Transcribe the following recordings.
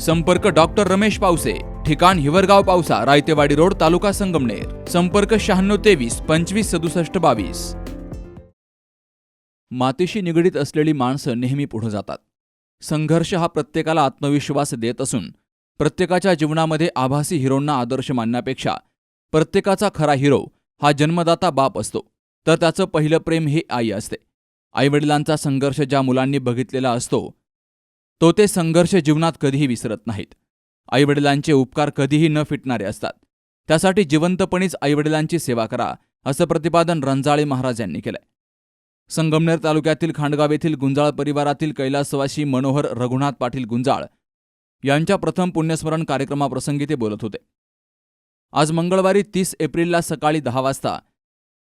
संपर्क डॉक्टर रमेश पावसे ठिकाण हिवरगाव पावसा रायतेवाडी रोड तालुका संगमनेर. संपर्क शहाण्णव तेवीस पंचवीस सदुसष्ट बावीस. मातीशी निगडीत असलेली माणसं नेहमी पुढे जातात. संघर्ष हा प्रत्येकाला आत्मविश्वास देत असून प्रत्येकाच्या जीवनामध्ये आभासी हिरोंना आदर्श मानण्यापेक्षा प्रत्येकाचा खरा हिरो हा जन्मदाता बाप असतो तर त्याचं पहिलं प्रेम हे आई असते. आईवडिलांचा संघर्ष ज्या मुलांनी बघितलेला असतो तो ते संघर्ष जीवनात कधीही विसरत नाहीत. आईवडिलांचे उपकार कधीही न फिटणारे असतात. त्यासाठी जिवंतपणीच आईवडिलांची सेवा करा असं प्रतिपादन रंजाळे महाराज यांनी केलंय. संगमनेर तालुक्यातील खांडगाव येथील गुंजाळ परिवारातील कैलासवासी मनोहर रघुनाथ पाटील गुंजाळ यांच्या प्रथम पुण्यस्मरण कार्यक्रमाप्रसंगी ते बोलत होते. आज मंगळवारी तीस एप्रिलला सकाळी दहा वाजता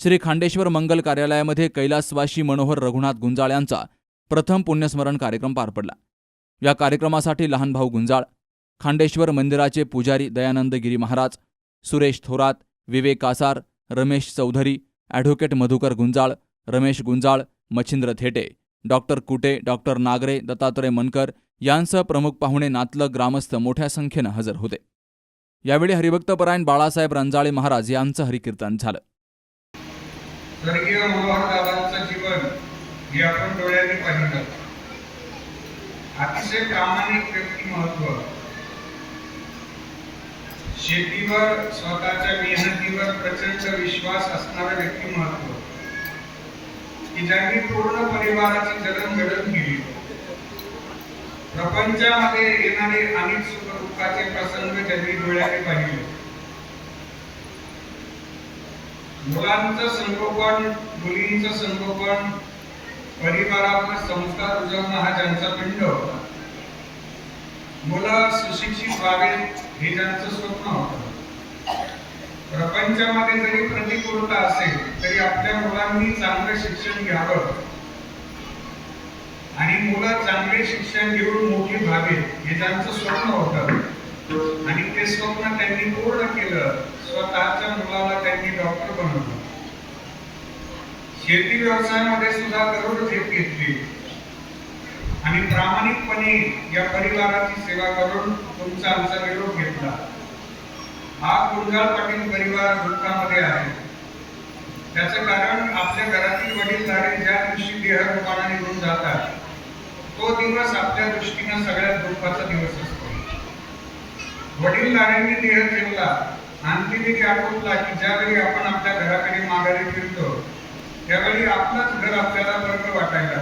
श्री खांडेश्वर मंगल कार्यालयामध्ये कैलासवासी मनोहर रघुनाथ गुंजाळ यांचा प्रथम पुण्यस्मरण कार्यक्रम पार पडला. या कार्यक्रमासाठी लहान भाऊ गुंजाळ खांडेश्वर मंदिराचे पुजारी Dayanand Giri Maharaj Suresh Thorat Vivek Kasar Ramesh Chaudhari advocate Madhukar Gunjal Ramesh Gunjal Machhindra Thete doctor Kute doctor Nagare Dattatray Mankar यांसह प्रमुख पाहुणे नातलं ग्रामस्थ मोठ्या संख्येनं हजर होते. यावेळी हरिभक्तपरायण बाळासाहेब रंजाळे महाराज यांचं हरिकीर्तन झालं. स्वर्गीय मनोहरदादांचं जीवन हे आपण डोळ्यांनी पाहिलं अतिशय प्रामाणिक व्यक्तिमत्व शेतीवर स्वतःच्या मेहनतीवर प्रचंड विश्वास असणारं व्यक्तिमत्व की ज्यांनी पूर्ण परिवाराची जडणघडण केली. प्रपंचामध्ये येणारे अनेक सुख दुःखाचे प्रसंग त्यांनी डोळ्याने पाहिले. मुलांचं संगोपन मुलींचं संगोपन परिवारावर संस्कार उजवणं हा ज्यांचा पिंड होता. मुलं सुशिक्षित व्हावे हे ज्यांचं स्वप्न होतं. प्रपंचामध्ये जरी प्रतिकूलता असेल तरी आपल्या मुलांनी चांगलं शिक्षण घ्यावं. आणि मुलं चांगले शिक्षण घेऊन मोठी व्हावेत हे त्यांचं स्वप्न होतं. आणि ते स्वप्न त्यांनी पूर्ण केलं स्वतःच्या मुलाला त्यांनी डॉक्टर बनवलं. शेती व्यवसायामध्ये सुद्धा गरुड झेप घेतली. आणि प्रामाणिकपणे या परिवाराची सेवा करून तुमचा आमचा निरोप घेतला. हा कुलगाळ पाटील परिवार दुःखामध्ये आहे. त्याचं कारण आपल्या घरातील वडीलधारे ज्या दिवशी देहरूपाने निघून जातात तो दिवस आपल्या दृष्टीनं सगळ्यात दुःखाचा दिवस असतो. वडीलधाऱ्यांनी देह ठेवला आणखी देखील आठवला की ज्यावेळी आपण आपल्या घराकडे माघारी फिरतो त्यावेळी आपलंच घर आपल्याला बरोबर वाटायला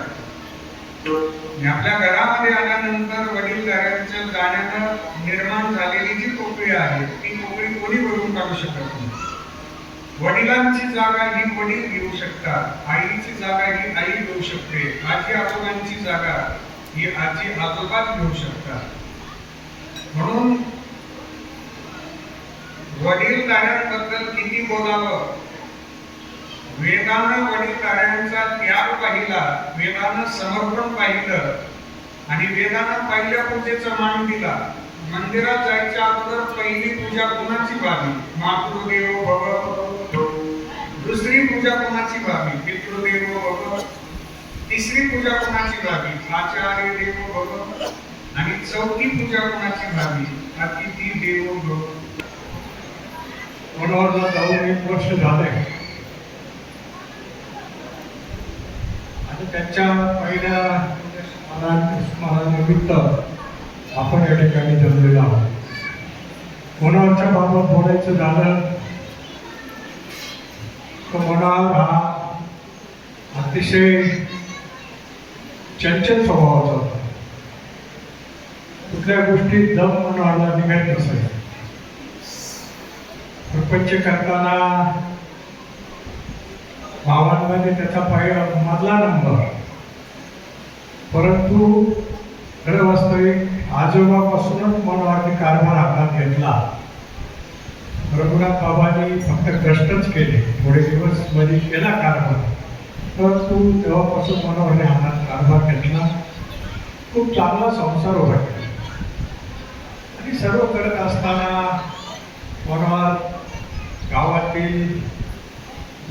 आपल्या घरामध्ये आल्यानंतर वडीलधाऱ्यांच्या जाण्यानं निर्माण झालेली जी पोकळी आहे ती पोकळी कोणी भरून काढू शकत नाही. वडिलांची जागा ही वडील घेऊ शकतात आईची जागा ही आई घेऊ शकते आजी आजोबांची जागा ही आजी आजोबाच घेऊ शकतात. म्हणून वडीलधाऱ्यांबद्दल किती बोलावं वेदानं वडीलधाऱ्यांचा त्याग पाहिला. वेदानं समर्पण पाहिलं. आणि वेदानं पहिल्या पूजेचा मान दिला. मंदिरात जायच्या अगोदर पहिली पूजा कोणाची व्हावी? मातृदेव भव दुसरी पूजा कोणाची व्हावी? पितृदेव भव तिसरी पूजा कोणाची व्हावी? आचार्य देव भव आणि चौथी पूजा कोणाची व्हावी? अतिथी देव भव मनोहरला जाऊन एक वर्ष झाले आणि त्यांच्या पहिल्या स्मरण स्मरणानिमित्त आपण या ठिकाणी जमलेलो आहोत. मनोहरच्या बाबत बोलायचं झालं तर मनोहर हा अतिशय चंचल स्वभावाचा होता. कुठल्या गोष्टीत दम मनोहरला निघत नसायचा प्रपंच करताना भावांमध्ये त्याचा पहिला मधला नंबर. परंतु खरं वास्तविक आजोबापासूनच मनोहरने कारभार हातात घेतला. रघुनाथ बाबांनी फक्त कष्टच केले. थोडे दिवसमध्ये केला कारभार. परंतु तेव्हापासून मनोहरने हातात कारभार घेतला. खूप चांगला संसार उभा केला आणि सर्व करत असताना मनोहर गावातील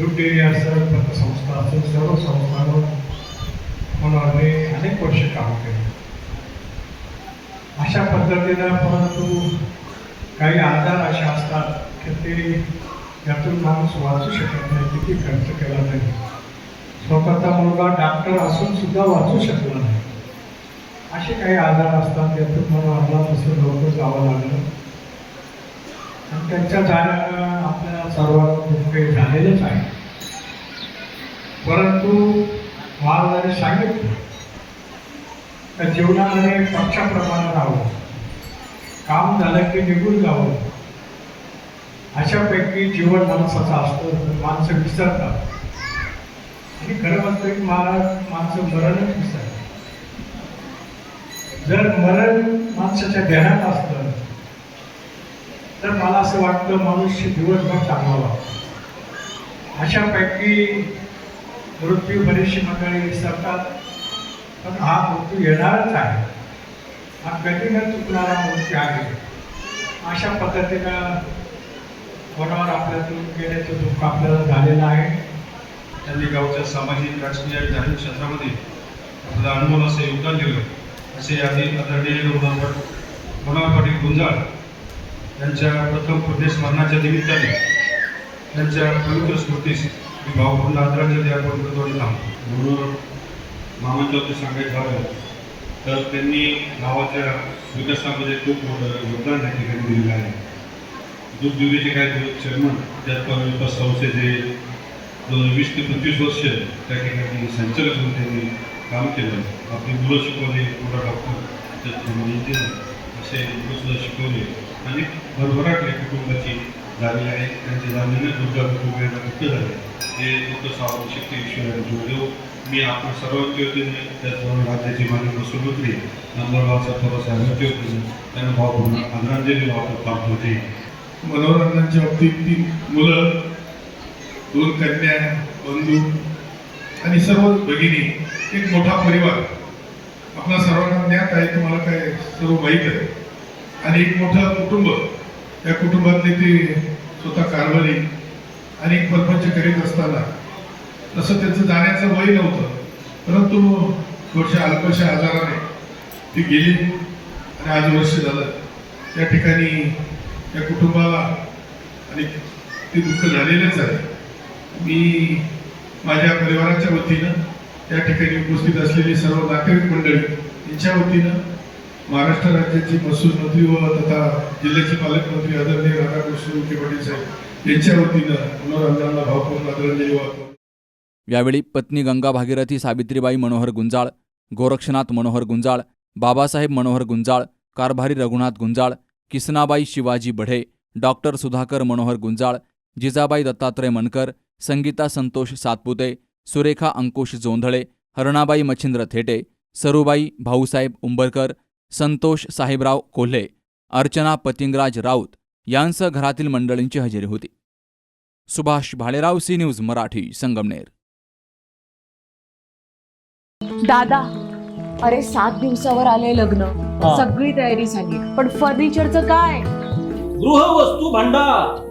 दूध असेल पतसंस्था असेल सर्व संस्थांवर मनोहरने अनेक वर्ष काम केले अशा पद्धतीनं परंतु काही आजार असे असतात की ते यातून माणूस वाचू शकत नाही किती खर्च केला नाही स्वतःचा मुलगा डॉक्टर असून सुद्धा वाचू शकला नाही. असे काही आजार असतात त्यातून मनोहरला तसं लवकर जावं लागलं. आणि त्यांच्या जाण्यानं आपल्या सर्वांना दुःख झालेलंच आहे. परंतु महाराजांनी सांगितलं त्या जीवनामध्ये पक्षाप्रमाणे राहावं काम झालं की निघून जावं. अशापैकी जीवन माणसाचं असतं माणसं विसरतात. आणि खरं म्हणतो की महाराज माणसं मरणच विसरतात. जर मरण माणसाच्या ध्यानात असतं तर मला असं वाटतं मनुष्य दिवसभर चांगला वाटतो अशापैकी मृत्यू बरीचशी मंडळी विसरतात पण हा मृत्यू येणारच आहे. हा कधी न चुकणारा मृत्यू आहे? अशा पद्धतीनं कोणावर आपल्यातून गेल्याचं दुःख आपल्याला झालेलं आहे? त्यांनी गावच्या सामाजिक राजकीय आणि धार्मिक क्षेत्रामध्ये आपलं अनुभव असं योगदान दिलं. असे आधी आदरणीय गुंजाळ यांच्या प्रथम प्रदेश स्मरणाच्या निमित्ताने त्यांच्या पवित्र स्मृतीस मी भावपूर्ण आदरांजली अर्पण करतो आणि थांबतो. म्हणून मामांच्यावरती सांगायचं झालं तर त्यांनी गावाच्या विकासामध्ये खूप मोठं योगदान त्या ठिकाणी दिलेलं आहे. दूध दुधीचे काय चेअरमन त्यात विकास संस्थेचे दोन वीस ते पंचवीस वर्ष त्या ठिकाणी संचालक म्हणून त्यांनी काम केलं. आपली मुलं शिकवले मोठा डॉक्टर त्याचप्रमाणे केलं असे मुलं सुद्धा शिकवले. आणि भरभराटले कुटुंबाची झालेली आहे. त्यांचे झालेले दुर्गा कुटुंबियांना मुक्त झाले. हे दुःख सावरून शक्ती ईश्वराने जोडदेव मी आपण सर्वांच्या वतीने त्याचबरोबर राज्याची मान्य महसूलमंत्री नंदुरबार साहेब साहेबांच्या वतीने त्यांना भावपूर्ण आदरांजली वापर प्राप्त होते. मनोरंजनाच्या बाबतीत तीन मुलं दोन कन्या बंधू आणि सर्व भगिनी एक मोठा परिवार. आपला सर्वांना ज्ञात आहे तुम्हाला काय सर्व माहीत आहे. आणि एक मोठं कुटुंब त्या कुटुंबातले ते स्वतः कारभारी आणि एक परपंच करीत असताना तसं त्यांचं जाण्याचं वय नव्हतं. परंतु थोडशा अल्पशा आजाराने ती गेली आणि आज वर्ष झालं. त्या ठिकाणी या कुटुंबाला आणि ते दुःख झालेलंच आहे. मी माझ्या परिवाराच्या वतीनं त्या ठिकाणी उपस्थित असलेली सर्व नागरिक मंडळी यांच्या वतीनं महाराष्ट्र राज्याचे महसूल मंत्री व तथा जिल्ह्याचे पालकमंत्री आदरणीय राधाकृष्ण विखे पाटील साहेब यांच्या वतीनं मनोरंजनाला भावपूर्ण आदरांजली वाहतो. यावेळी पत्नी गंगा भागीरथी सावित्रीबाई मनोहर गुंजाळ गोरक्षनाथ मनोहर गुंजाळ बाबासाहेब मनोहर गुंजाळ कारभारी रघुनाथ गुंजाळ किसनाबाई शिवाजी बढे डॉक्टर सुधाकर मनोहर गुंजाळ जिजाबाई दत्तात्रय मनकर संगीता संतोष सातपुते सुरेखा अंकुश जोंधळे हरणाबाई मच्छिंद्र थेटे सरूबाई भाऊसाहेब उंबरकर संतोष साहेबराव कोल्हे अर्चना पतिंगराज राऊत यांसह घरातील मंडळींची हजेरी होती. Subhash Bhalerao C news Marathi Sangamner. दादा अरे सात दिवसावर आले लग्न. सगळी तयारी झाली. पण फर्निचरचं काय? गृहवस्तू भांडार.